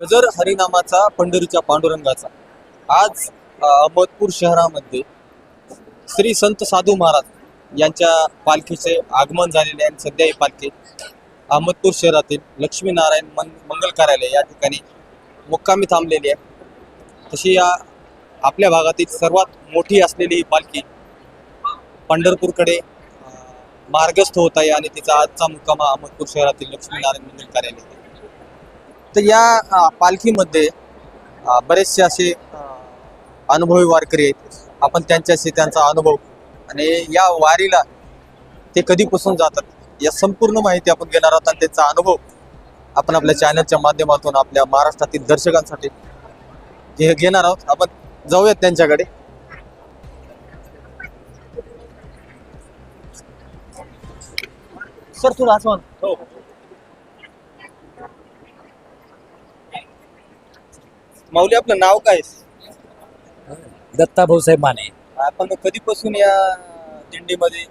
नजर हरिनामाचा पंढरीच्या पांडुरंगाचा. आज अहमदपूर शहरामध्ये श्री संत साधू महाराज यांच्या पालखीचे आगमन झालेले आहे. आणि सध्या ही पालखी अहमदपूर शहरातील लक्ष्मीनारायण मन मंगल कार्यालय या ठिकाणी मुक्कामी थांबलेली आहे. तशी या आपल्या भागातील सर्वात मोठी असलेली ही पालखी पंढरपूरकडे मार्गस्थ होत आहे आणि तिचा आजचा मुक्काम अहमदपूर शहरातील लक्ष्मीनारायण मंदिर कार्यालय आहे. तर या पालखीमध्ये बरेचसे असे अनुभवी वारकरी आहेत. आपण त्यांच्याशी त्यांचा अनुभव आणि या वारीला ते कधीपासून जातात या संपूर्ण माहिती आपण घेणार आहोत आणि त्यांचा अनुभव आपण आपल्या चॅनलच्या माध्यमातून आपल्या महाराष्ट्रातील दर्शकांसाठी घे घेणार आहोत. आपण जाऊयात त्यांच्याकडे. सर तुला असं हो. माऊली आपलं नाव काय? दत्ता भाऊसाहेब माने. आपण कधीपासून या दिंडीमध्ये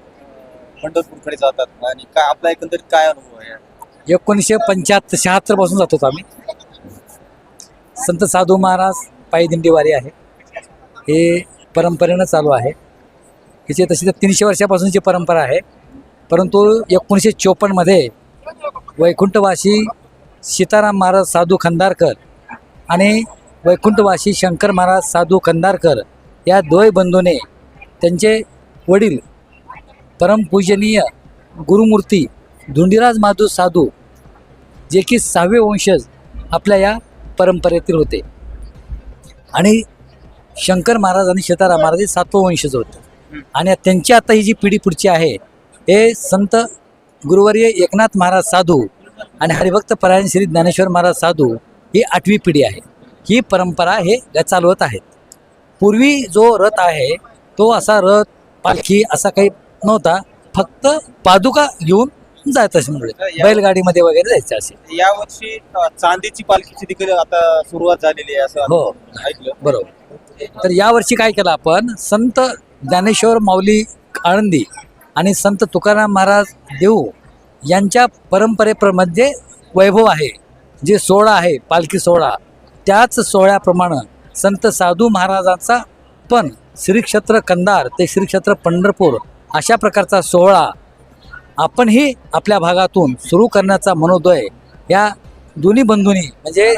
पंढरपूरकडे जातात आणि काय आपला एकंदरीत काय अनुभव आहे? एकोणीसशे पंच्याहत्तर शहात्तरपासून जात होतो आम्ही. संत साधू महाराज पायी दिंडीवारी आहे. हे परंपरेनं चालू आहे. हिची तशी तर तीनशे वर्षापासूनची परंपरा आहे. परंतु एकोणीसशे चोपन्नमध्ये वैकुंठवासी सीताराम महाराज साधू खंदारकर आणि वैकुंठवासी शंकर महाराज साधू कंदारकर या दोय बंधूने त्यांचे वडील परमपूजनीय गुरुमूर्ती धुंडीराज माधू साधू जे की सहावे वंशज आपल्या या परंपरेतील होते. आणि शंकर महाराज आणि सीताराम महाराज हे सातवं वंशज होते. आणि त्यांची आता ही जी पिढी पुढची आहे हे संत गुरुवर्य एकनाथ महाराज साधू आणि हरिभक्त परायण श्री ज्ञानेश्वर महाराज साधू ही आठवी पिढी आहे. ही परंपरा हे चालवत आहेत. पूर्वी जो रथ आहे तो असा रथ पालखी असा काही नव्हता. फक्त पादुका घेऊन जायचं असे म्हणजे. बैलगाडीमध्ये वगैरे जायचं असे. या वर्षी चांदीची पालखीची देखील आता सुरुवात झालेली आहे असं हो. ऐकलं. बरोबर. तर यावर्षी काय केलं आपण संत ज्ञानेश्वर माऊली आळंदी आणि संत तुकाराम महाराज देऊ यांच्या परंपरेमध्ये वैभव आहे. जे सोहळा आहे पालखी सोहळा त्याच सोहळ्याप्रमाणे संत साधू महाराजांचा पण श्रीक्षेत्र कंदार ते श्रीक्षेत्र पंढरपूर अशा प्रकारचा सोहळा आपणही आपल्या भागातून सुरू करण्याचा मनोदय या दोन्ही बंधूंनी म्हणजे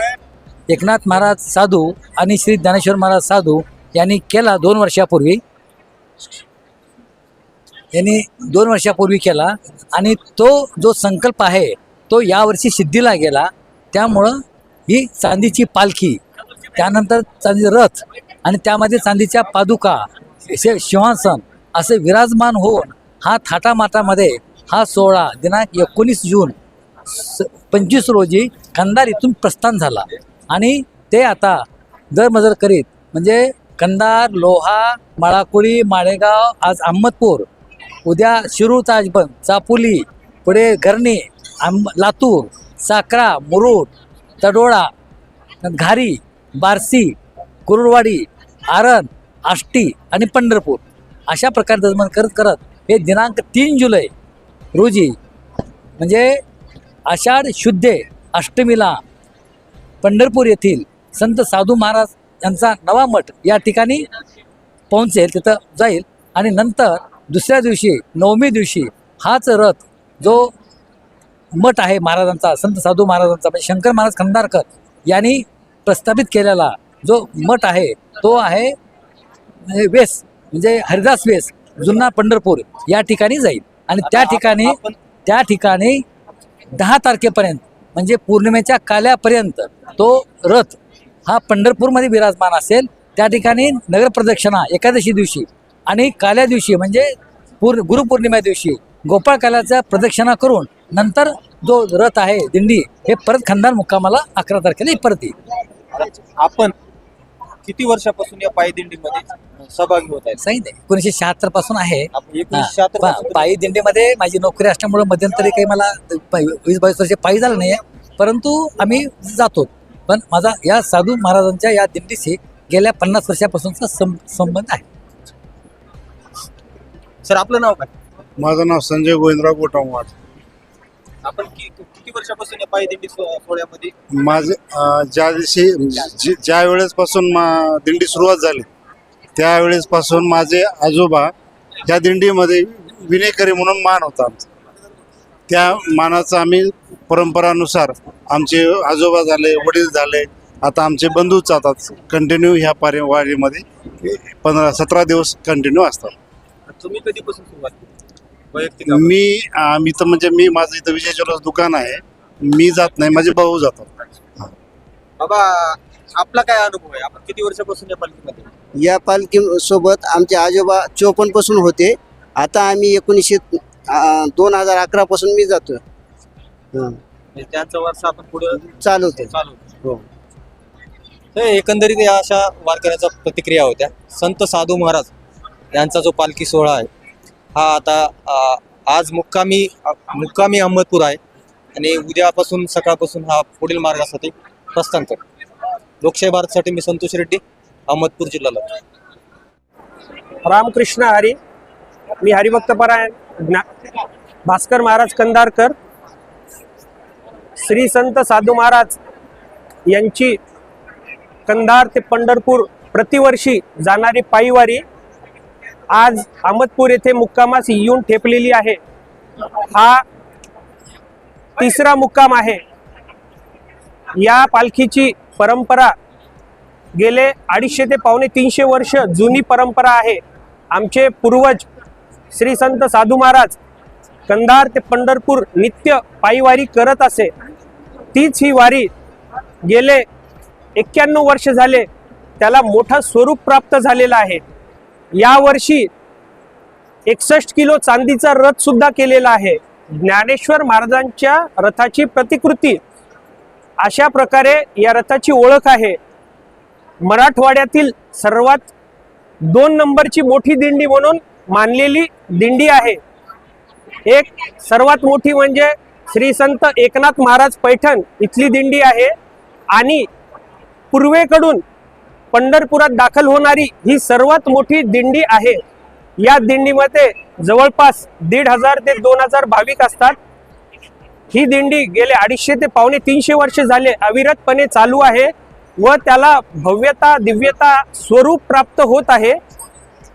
एकनाथ महाराज साधू आणि श्री ज्ञानेश्वर महाराज साधू यांनी केला दोन वर्षापूर्वी. यांनी दोन वर्षापूर्वी केला आणि तो जो संकल्प आहे तो यावर्षी सिद्धीला गेला. त्यामुळं ही चांदीची पालखी त्यानंतर चांदी रथ आणि त्यामध्ये चांदीच्या पादुका शे- सिंहासन असे विराजमान होऊन हा थाटामाटामध्ये हा सोहळा दिनांक एकोणीस जून स पंचवीस रोजी कंदार इथून प्रस्थान झाला. आणि ते आता दरमजर करीत म्हणजे कंदार लोहा माळाकुळी माळेगाव आज अहमदपूर उद्या शिरूर ताजबंद चापोली पुढे घरणी आंब लातूर साकरा मुरुड तडोळा घारी बारसी कुरुडवाडी आरण आष्टी आणि पंढरपूर अशा प्रकारे दरमन करत करत हे दिनांक तीन जुलै रोजी म्हणजे आषाढ शुद्धे अष्टमीला पंढरपूर येथील संत साधू महाराज यांचा नवा मठ या ठिकाणी पोहोचेल तिथं जाईल. आणि नंतर दुसऱ्या दिवशी नवमी दिवशी हाच रथ जो मठ आहे महाराजांचा संत साधू महाराजांचा म्हणजे शंकर महाराज खंडारकर यांनी प्रस्थापित केलेला जो मठ आहे तो आहे वेस म्हणजे हरिदास वेस जुन्ना पंढरपूर या ठिकाणी जाईल. आणि त्या ठिकाणी त्या ठिकाणी दहा तारखेपर्यंत म्हणजे पौर्णिमेच्या काल्यापर्यंत तो रथ हा पंढरपूरमध्ये विराजमान असेल. त्या ठिकाणी नगर प्रदक्षिणा एकादशी दिवशी आणि काल्या दिवशी म्हणजे पूर गुरुपौर्णिमा दिवशी गोपाळ काल्याचा प्रदक्षिणा करून नंतर जो रथ आहे दिंडी हे परत खंदार मुक्कामाला अकरा तारखेला परत. येईल आपण किती वर्षापासून या पायी दिंडीमध्ये सहभागी होत सही नाही. एकोणीसशे शहात्तरपासून आहे. पायी दिंडीमध्ये माझी नोकरी असल्यामुळे मध्यंतरी काही मला पायी- वीस बावीस वर्ष पायी झालं नाही परंतु आम्ही जातो. पण माझा या साधू महाराजांच्या या दिंडीशी गेल्या पन्नास वर्षापासूनचा सं- संबंध आहे. सर आपलं नाव काय? माझं नाव संजय गोविंदराव गोटामवाड आपण कि- किती वर्षापासून या सो- सोहळ्यामध्ये माझे अं, ज्या दिवशी जी- ज्या वेळेसपासून मा दिंडी सुरुवात झाली त्यावेळेसपासून माझे आजोबा या दिंडीमध्ये विनेकरी म्हणून मान होता आमचा. त्या मानाचा आम्ही परंपरानुसार आमचे आजोबा झाले वडील झाले आता आमचे बंधूच जातात. कंटिन्यू ह्या पारी वारीमध्ये पंधरा सतरा दिवस कंटिन्यू असतात. तुम्ही कधीपासून सुरुवात केली? वैयक्तिक मी मी तर म्हणजे मी माझं इथं विजय ज्वेलर्स दुकान आहे. मी जात नाही माझे भाऊ जातात. बाबा आपला काय अनुभव आहे? आपण किती वर्षापासून या पालखीमध्ये? या पालखी सोबत आमचे आजोबा चोपन्नपासून होते. आता आम्ही एकोणीसशे दोन हजार अकरा पासून मी जातो हं, म्हणजे त्यांचा वारसा आपण पुढे चालवतो चालू हो. तर एकंदरीत या अशा वारकऱ्याच्या प्रतिक्रिया होत्या. संत साधू महाराज यांचा जो पालखी सोहळा आहे हा आता आज मुक्कामी मुक्कामी अहमदपूर आहे. आणि उद्यापासून सकाळपासून हा पुढील मार्गासाठी प्रस्थान करतो लोकशाही भारतसाठी मी संतोष रेड्डी अहमदपूर जिल्ह्याला. रामकृष्ण हरी. मी हरिभक्तपरायण ज्ञा भास्कर महाराज कंदारकर. श्री संत साधू महाराज यांची कंधार ते पंढरपूर प्रतिवर्षी जाणारी पायीवारी आज अहमदपूर येथे मुक्कामास येऊन ठेपलेली आहे. हा तिसरा मुक्काम आहे. या पालखीची परंपरा गेले अडीचशे ते पावणे तीनशे वर्ष जुनी परंपरा आहे. आमचे पूर्वज श्री संत साधू महाराज कंधार ते पंढरपूर नित्य पायीवारी करत असे. तीच ही वारी गेले एक्क्याण्णव वर्ष झाले त्याला मोठं स्वरूप प्राप्त झालेलं आहे. यावर्षी एकसष्ट किलो चांदीचा रथ सुद्धा केलेला आहे. ज्ञानेश्वर महाराजांच्या रथाची प्रतिकृती अशा प्रकारे या रथाची ओळख आहे. मराठवाड्यातील सर्वात दोन नंबरची मोठी दिंडी म्हणून मानलेली दिंडी आहे. एक सर्वात मोठी म्हणजे श्री संत एकनाथ महाराज पैठण इथली दिंडी आहे आणि पूर्वेकडून पंढरपुरात दाखल होणारी ही सर्वात मोठी दिंडी आहे. या दिंडीमध्ये जवळपास दीड हजार ते दोन हजार भाविक असतात. ही दिंडी गेले अडीचशे ते पावणे तीनशे वर्ष झाले अविरतपणे चालू आहे व त्याला भव्यता दिव्यता स्वरूप प्राप्त होत आहे.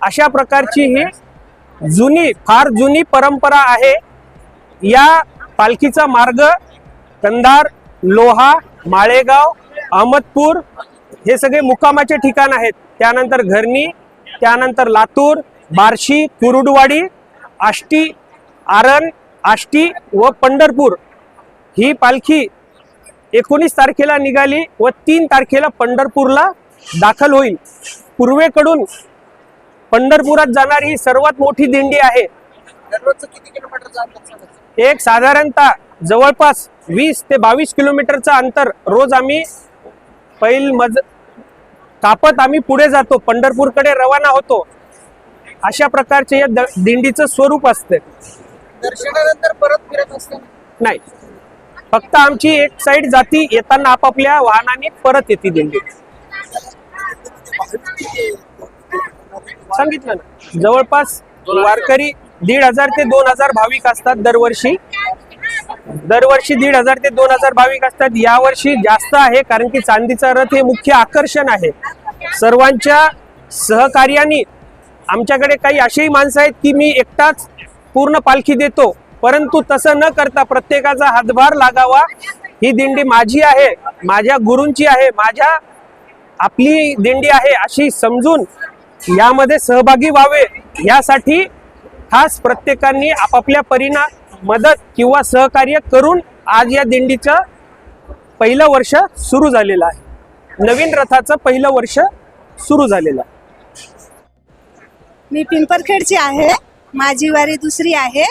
अशा प्रकारची ही जुनी फार जुनी परंपरा आहे. या पालखीचा मार्ग कंधार लोहा माळेगाव अहमदपूर हे सगळे मुक्कामाचे ठिकाण आहेत. त्यानंतर घरणी त्यानंतर लातूर बार्शी कुरुडवाडी आष्टी आरण आष्टी व पंढरपूर. ही पालखी एकोणीस तारखेला निघाली व तीन तारखेला पंढरपूरला दाखल होईल. पूर्वेकडून पंढरपुरात जाणारी ही सर्वात मोठी दिंडी आहे. एक साधारणतः जवळपास वीस ते बावीस किलोमीटरचं अंतर रोज आम्ही पैल मज कापत आम्ही पुढे जातो पंढरपूरकडे रवाना होतो. अशा प्रकारचे या दिंडीचं स्वरूप असते. दर्शनानंतर परत फिरत असते? नाही. फक्त आमची एक साईड जाती येताना आपापल्या वाहनाने परत येते दिंडी. सांगितलं ना? जवळपास वारकरी दीड हजार ते दोन हजार भाविक असतात दरवर्षी. दरवर्षी दीड हजार ते दोन हजार भाविक असतात. यावर्षी जास्त आहे कारण की चांदीचा रथ हे मुख्य आकर्षण आहे. सर्वांच्या सहकार्याने आमच्याकडे काही अशीही माणसं आहेत की मी एकटाच पूर्ण पालखी देतो. परंतु तसं न करता प्रत्येकाचा हातभार लागावा. ही दिंडी माझी आहे माझ्या गुरूंची आहे माझ्या आपली दिंडी आहे अशी समजून यामध्ये सहभागी व्हावे. यासाठी खास प्रत्येकाने आपापल्या परिणाम मदत किंवा सहकार्य करून आज या दिंडीचं पहिलं वर्ष सुरू झालेलं आहे. नवीन रथाचं पहिलं वर्ष सुरू झालेलं आहे. मी पिंपरखेडची आहे. माझी वारी दुसरी आहे.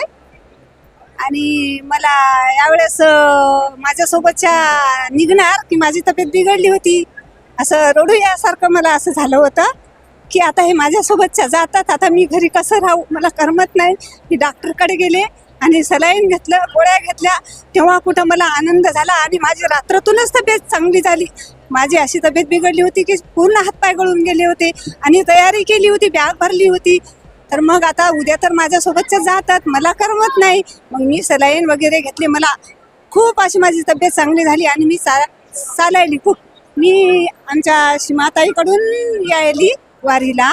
आणि मला यावेळेस माझ्यासोबतच्या निघणार की माझी तब्येत बिघडली होती. असं रडू यासारखं मला असं झालं होतं की आता हे माझ्यासोबतच्या जातात. आता मी घरी कसं राहू? मला करमत नाही. मी डॉक्टरकडे गेले. आणि सलाईन घेतलं गोळ्या घेतल्या तेव्हा कुठं मला आनंद झाला आणि माझी रात्रातूनच तब्येत चांगली झाली. माझी अशी तब्येत बिघडली होती की पूर्ण हातपाय गळून गेले होते आणि तयारी केली होती बॅग भरली होती. तर मग आता उद्या तर माझ्यासोबतच्या जातात मला करमत नाही. मग मी सलाईन वगैरे घेतली. मला खूप अशी माझी तब्येत चांगली झाली आणि मी सा चालायली खूप. मी आमच्या सीमाताईकडून यायली वारीला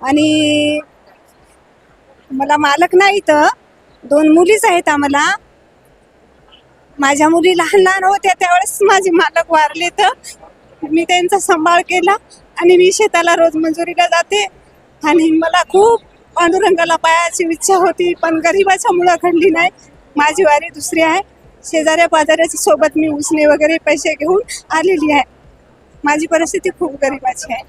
आणि मला मालक नाही तर दोन मुलीच आहेत आम्हाला. माझ्या मुली लहान लहान होत्या त्यावेळेस माझे मालक वारले तर मी त्यांचा सांभाळ केला आणि मी शेताला रोज मंजुरीला जाते. आणि मला खूप पांडुरंगाला पायाची इच्छा होती पण गरिबाच्या मुळं घडली नाही. माझी वारी दुसरी आहे. शेजाऱ्या पाजाऱ्याच्या सोबत मी उसने वगैरे पैसे घेऊन आलेली आहे. माझी परिस्थिती खूप गरिबाची आहे.